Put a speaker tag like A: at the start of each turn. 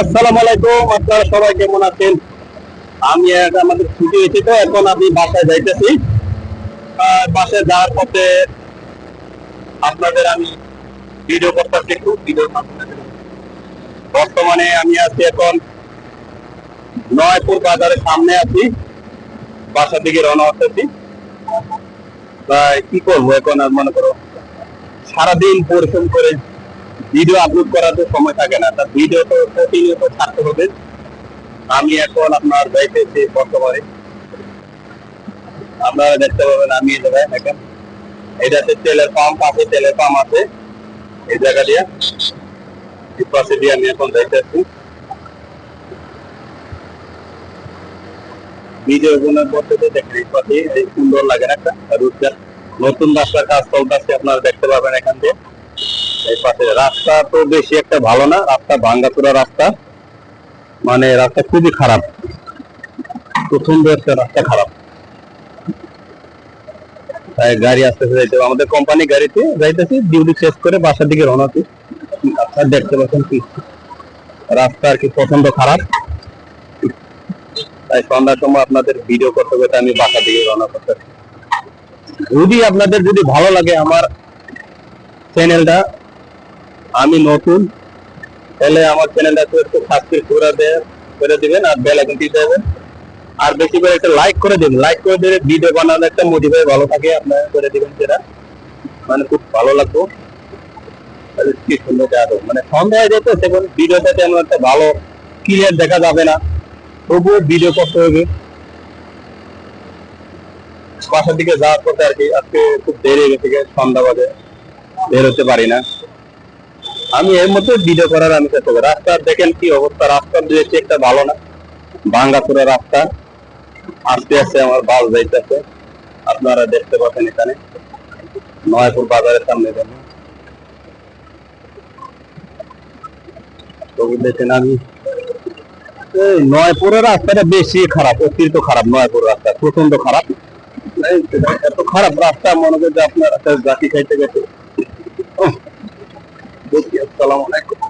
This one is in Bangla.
A: আসসালামু আলাইকুম, আপনারা সবাই কেমন আছেন? আমি আমাদের ছুটি হয়েছে তো, এখন আমি বাসায় যাইতেছি। বাসায় যাওয়ার পথে আপনাদের আমি ভিডিও করতেছি একটু ভিডিও বর্তমানে আমি আছি এখন নয়পুর বাজারের সামনে আছি। বাসার দিকে রওনা হতেছি। কি করব এখন আর মনে করো? সারাদিন পরিশ্রম করে ভিডিও আপলোড করার তো সময় থাকে না। তা ভিডিও তো প্রতিনিয়ত ছাড়তে হবে। আমি এখন আপনার যাইতেছি বর্তমানে। আপনারা দেখতে পাবেন আমি এই জায়গায় এখন এটাতে তেলের পাম্প আছে, তেলের পাম্প আছে। এই জায়গা দিয়ে এই পাশে দিয়ে আমি এখন যাইতেছি ভিডিও গুলোর পদ্ধতি দেখেন, এই পাশে এই সুন্দর লাগে একটা রুটটা নতুন রাস্তার কাজ চলতেছে, আপনারা দেখতে পাবেন এখান দিয়ে। এই পাশে রাস্তা তো বেশি একটা ভালো না, রাস্তা ভাঙ্গাচোরা রাস্তা। মানে রাস্তা খুবই খারাপ। প্রথম একটা রাস্তা খারাপ। তাই গাড়ি আসতে যাইতে আমাদের কোম্পানি গাড়িতে যাইতেছি ডিউটি শেষ করে বাসার দিকে রওনা দিই রাস্তা দেখতে পাচ্ছেন কি? রাস্তা আর কি প্রচণ্ড খারাপ। তাই সন্ধ্যার সময় আপনাদের ভিডিও করতে করতে আমি বাসার দিকে রওনা করতেছি। যদি আপনাদের যদি ভালো লাগে আমার চ্যানেলটা আমি নতুন, তাহলে আমার চ্যানেলটা একটু সাবস্ক্রাইব করে দে- করে দিবেন আর বেল আইকন দিয়ে দেবেন। আর বেশি করে একটা লাইক করে দিবেন। লাইক করে দিলে ভিডিও বানানো একটা মোটিভেট ভালো থাকে, আপনারা করে দিবেন সেটা। মানে খুব ভালো তাহলে কি সুন্দর যাবে। মানে সন্ধ্যা হয়ে যেত সেখানে ভিডিওটা তেমন একটা ভালো ক্লিয়ার দেখা যাবে না। তবুও ভিডিও করতে হবে। বাসার দিকে যাওয়ার পথে আর কি, আজকে খুব দেরি হয়ে গেছে, সন্ধ্যা বাজে। বের হতে পারি না। আমি এর মধ্যে ভিডিও করার আমি চেষ্টা করি। রাস্তা দেখেন কি অবস্থা রাস্তার দিয়েছি একটা ভালো না। ভাঙ্গাচোরা রাস্তা, আস্তে আস্তে আমার বাস যাইতেছে। আপনারা দেখতে পাচ্ছেন এখানে। নয়পুর বাজারের সামনে দেন তো দেখেন আমি। এই নয়পুরের রাস্তাটা বেশি খারাপ, অতিরিক্ত খারাপ নয়পুর রাস্তা প্রচণ্ড খারাপ। এত খারাপ রাস্তা, মনে করি যে আপনার একটা জাতি খাইতে গেছে। আসসালামু আলাইকুম।